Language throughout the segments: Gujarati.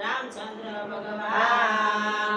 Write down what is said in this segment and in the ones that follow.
રામચંદ્ર ભગવાન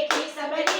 देखी सबरी